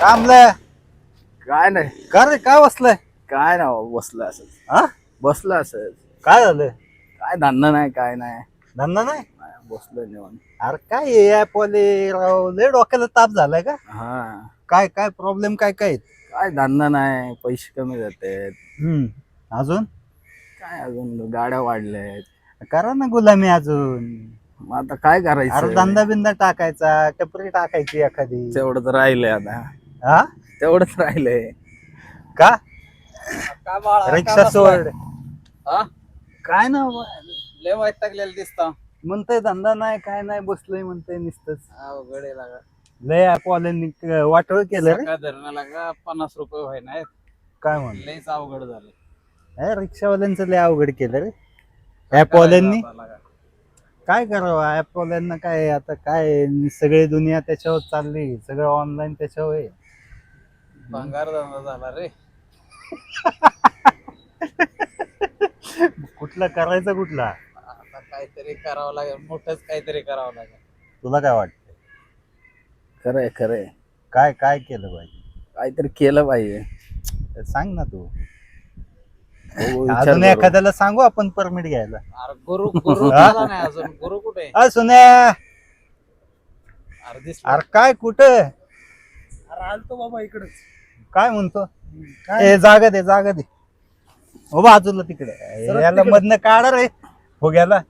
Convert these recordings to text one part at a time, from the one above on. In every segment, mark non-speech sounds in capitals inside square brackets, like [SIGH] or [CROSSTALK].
कामलं? काय नाही. का रे काय बसलंय? काय ना बसलं असं. हा? बसलं असं. काय झालं? काय धंदा नाही काय नाही. धंदा नाही? बसलं निवांत. अरे काय हे ऍप वाले राव लय डोक्याला ताप झालाय का? हा. काय काय प्रॉब्लेम काय काय? आहेत? काय धंदा नाही पैसे कमी जाते हम्म. अजून? काय अजून? गाड्या वाढल्यात. करा ना गुलामी अजून. मग आता काय अरे करायचं? धंदा बिंदा टाकायचा टपरी टाकायची एखादी. तेवढंच राहिलंय आता. हा? तेवढंच राहिलंय. का? रिक्षा सोड. काय ना लय वैतागलेलं दिसता. म्हणतंय धंदा नाही काय नाही बसलोय म्हणतंय नुसतंच. अवघड आहे लागा. लय ऍप वाल्यांनी वाटोळ केलं रे. सकाळ धरणाला का पन्नास रुपये व्हाय नाहीत. काय म्हण लयच अवघड झालं. हे रिक्षावाल्यांचं लय अवघड केलं रे. ऍप वाल्यांनी? काय करावं ऍप वाल्यांना काय आता काय सगळी दुनिया त्याच्यावर चालली सगळं ऑनलाईन त्याच्यावर आहे. भंगार धंदा झाला रे. [LAUGHS] कुठला करायचा कुठला? आता काहीतरी करावं लागेल मोठंच काहीतरी करावं लागेल. तुला काय वाटतं खरंय खरंय. काय काय केलं पाहिजे? काहीतरी केलं पाहिजे. सांग ना तू. हो, विचार अजून करू. एखाद्याला सांगू आपण परमिट घ्यायला. अरे गुरु गुरु? झाला नाही अजून? गुरु कुठे? अ सुन्या. अरे दिसला. अरे काय कुठं? आलतो बाबा इकडेच. काय म्हणतो? ए जागा दे जागा दे. हो बाजूला तिकडे. याला मधनं काढ रे हो गेला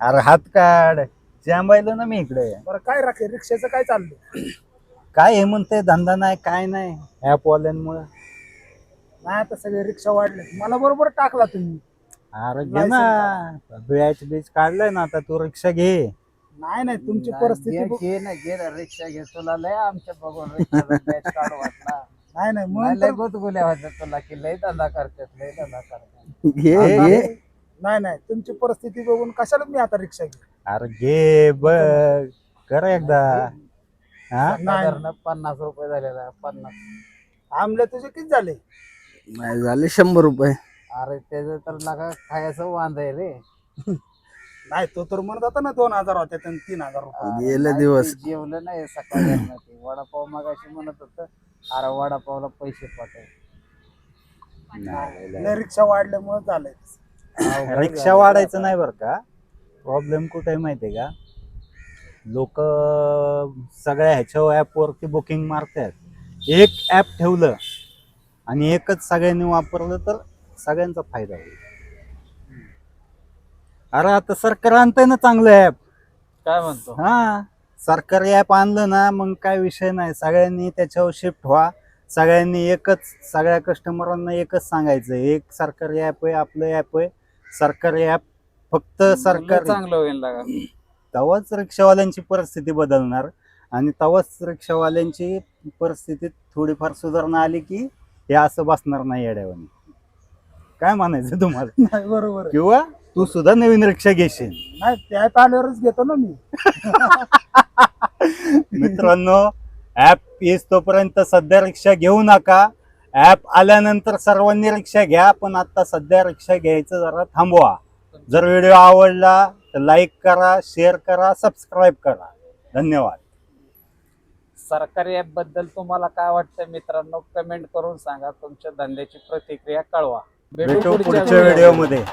अरे हात काढ. जांबायला ना मी इकडे. बरं काय राखे? रिक्षाचं काय चाललंय? काय हे म्हणते धंदा नाही काय नाही. ऍप वाल्यांमुळे. नाही आता सगळे रिक्षा वाढले मला बरोबर टाकला तुम्ही. अरे घे ना. बीच काढलाय ना आता तू रिक्षा घे. नाही नाही तुमची परिस्थिती बघ- घे ना घे ना रिक्षा घे तुला लय आमच्या बघून काढू वाटला. नाही नाही म्हणून लय तर- गुदगुल्या होत्या तुला की लय धंदा करतात लय धंदा करतात. घे घे. नाही नाही तुमची परिस्थिती बघून कशाला मी आता रिक्षा घे अरे घे बघ. कर एकदा. हा? नाही. साधारण पन्नास रुपये झालेला आहे, पन्नास. आमले तुझे किती झाले? नाही झाले शंभर रुपये. अरे त्याचं तर लागा खायचं वांद आहे रे. [LAUGHS] नाही तो तर म्हणत होता ना दोन हजार होते आणि तीन हजार रुपये. गेले दिवस. जेवलं नाही सकाळी ते. वडापाव मगाशी म्हणत होत अरे वडापावला पैसे पाठव. लय रिक्षा वाढल्यामुळे झालंय रिक्षा वाढायचं नाही बरं का. प्रॉब्लेम कुठे आहे माहितीये का? लोक सगळ्या ह्याच्या ॲपवरती बुकिंग मारतात. एक ॲप ठेवलं आणि एकच सगळ्यांनी वापरलं तर सगळ्यांचा फायदा होईल. अरे आता सरकार आणतंय ना चांगलं ॲप काय म्हणतो? हा. सरकारी ॲप आणलं ना मग काय विषय नाही. सगळ्यांनी त्याच्यावर शिफ्ट व्हा. सगळ्यांनी एकच सगळ्या कस्टमरांना एकच सांगायचं. एक सरकारी ॲप आहे आपलं ॲप आहे. सरकारी ॲप फक्त सरकारी चांगलं होईल लागा तेव्हाच रिक्षावाल्यांची परिस्थिती बदलणार. आणि तेव्हाच रिक्षावाल्यांची परिस्थितीत थोडीफार सुधारणा आली की हे असं बसणार नाही येड्यावानी. काय म्हणायचं तुम्हाला? नाही बरोबर. किंवा तू सुद्धा नवीन रिक्षा घेशील. नाही त्यात आल्यावरच घेतो ना मी. [LAUGHS] मित्रांनो ऍप येस तोपर्यंत सध्या रिक्षा घेऊ नका. ऍप आल्यानंतर सर्वांनी रिक्षा घ्या पण आता सध्या रिक्षा घ्यायचं जरा थांबवा. जर व्हिडिओ आवडला तर लाईक करा शेअर करा सबस्क्राईब करा. धन्यवाद. सरकारी ऍपबद्दल तुम्हाला काय वाटतं मित्रांनो? कमेंट करून सांगा. तुमच्या धंद्याची प्रतिक्रिया कळवा. भेटू पुढच्या व्हिडिओमध्ये